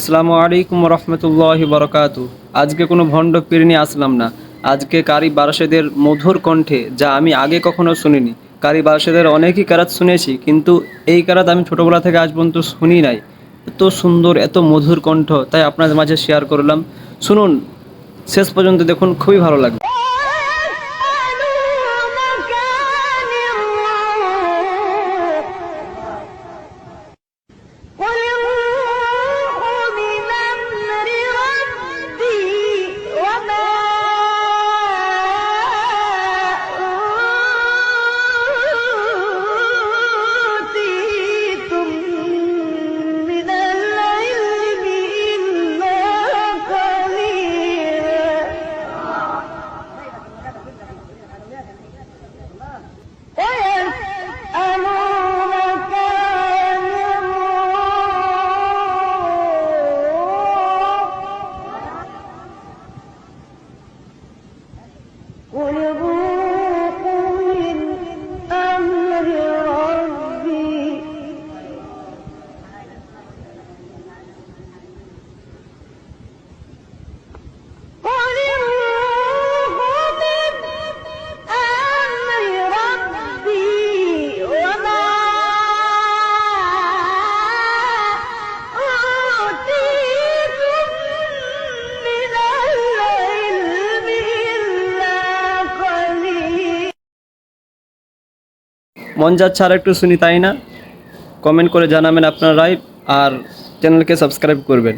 আসসালামু আলাইকুম রহমতুল্লাহ বরকাত আজকে কোনো ভণ্ড পীর আসলাম না। আজকে কারি বারাসেদের মধুর কণ্ঠে, যা আমি আগে কখনো শুনিনি। কারি বারাসেদের অনেকই কারাত শুনেছি, কিন্তু এই কারাত আমি ছোটোবেলা থেকে আজ পর্যন্ত শুনি নাই। এত সুন্দর, এত মধুর কণ্ঠ, তাই আপনাদের মাঝে শেয়ার করলাম। শুনুন, শেষ পর্যন্ত দেখুন, খুবই ভালো লাগবে। Hey, মন যাচ্ছে আর একটু শুনি, তাই না? কমেন্ট করে জানাবেন আপনার রায়, আর চ্যানেলকে সাবস্ক্রাইব করবেন।